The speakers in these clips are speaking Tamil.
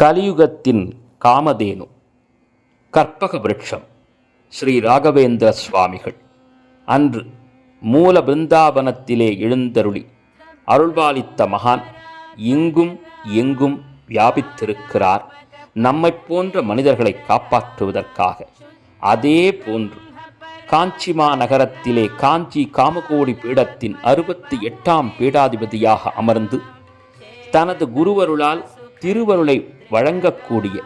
கலியுகத்தின் காமதேனு. கற்பக விருட்சம் ஸ்ரீ ராகவேந்திர சுவாமிகள். அன்று மூல பிருந்தாவனத்திலே எழுந்தருளி அருள்பாலித்த மகான் இங்கும் எங்கும் வியாபித்திருக்கிறார். நம்மைப் போன்ற மனிதர்களை காப்பாற்றுவதற்காக. அதே போன்று காஞ்சிமா நகரத்திலே காஞ்சி காமகோடி பீடத்தின் அறுபத்தி எட்டாம் பீடாதிபதியாக அமர்ந்து தனது குருவருளால் திருவருளை வழங்கக்கூடிய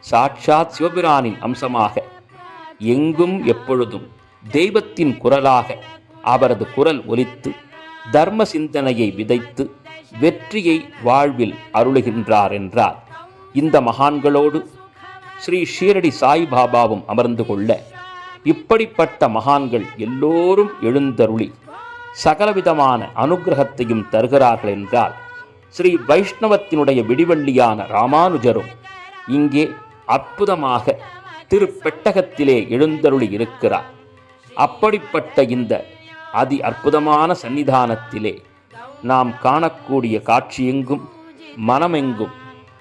சாட்சாத் சிவபிரானின் அம்சமாக எங்கும் எப்பொழுதும் தெய்வத்தின் குரலாக அவரது குரல் ஒலித்து தர்ம சிந்தனையை விதைத்து வெற்றியை வாழ்வில் அருளுகின்றார் என்றார். இந்த மகான்களோடு ஸ்ரீ ஷீரடி சாய்பாபாவும் அமர்ந்து கொள்ள இப்படிப்பட்ட மகான்கள் எல்லோரும் எழுந்தருளி சகலவிதமான அனுக்கிரகத்தையும் தருகிறார்கள் என்றால் ஸ்ரீ வைஷ்ணவத்தினுடைய விடிவள்ளியான ராமானுஜரும் இங்கே அற்புதமாக திருப்பெட்டகத்திலே எழுந்தருளி இருக்கிறார். அப்படிப்பட்ட இந்த அதி அற்புதமான சன்னிதானத்திலே நாம் காணக்கூடிய காட்சியெங்கும் மனமெங்கும்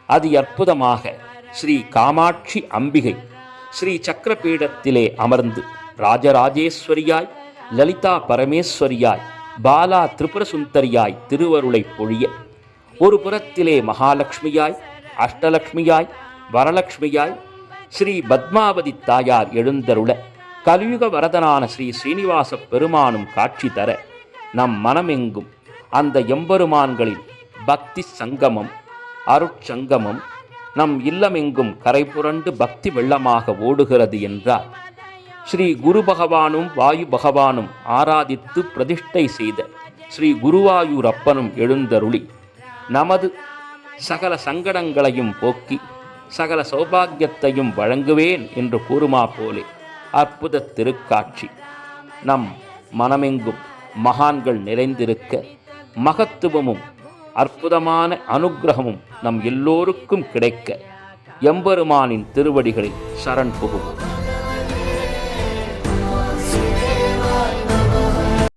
அதி அற்புதமாக ஸ்ரீ காமாட்சி அம்பிகை ஸ்ரீ சக்கரபீடத்திலே அமர்ந்து ராஜராஜேஸ்வரியாய் லலிதா பரமேஸ்வரியாய் பாலா திரிபுரசுந்தரியாய் திருவருளை பொழிய ஒரு புறத்திலே மகாலட்சுமியாய் அஷ்டலக்ஷ்மியாய் வரலக்ஷ்மியாய் ஸ்ரீ பத்மாவதி தாயார் எழுந்தருள கலியுக வரதனான ஸ்ரீ ஸ்ரீனிவாச பெருமானும் காட்சி தர நம் மனமெங்கும் அந்த எம்பெருமான்களின் பக்தி சங்கமம் அருட்சங்கமம் நம் இல்லமெங்கும் கரைபுரண்டு பக்தி வெள்ளமாக ஓடுகிறது என்றார். ஸ்ரீ குரு பகவானும் வாயு பகவானும் ஆராதித்து பிரதிஷ்டை செய்த ஸ்ரீ குருவாயூரப்பனும் எழுந்தருளி நமது சகல சங்கடங்களையும் போக்கி சகல சௌபாகியத்தையும் வழங்குவேன் என்று கூறுமா போலே. அற்புத திருக்காட்சி. நம் மனமெங்கும் மகான்கள் நிறைந்திருக்க மகத்துவமும் அற்புதமான அனுக்கிரகமும் நம் எல்லோருக்கும் கிடைக்க எம்பெருமானின் திருவடிகளில் சரண் புகுவோம்.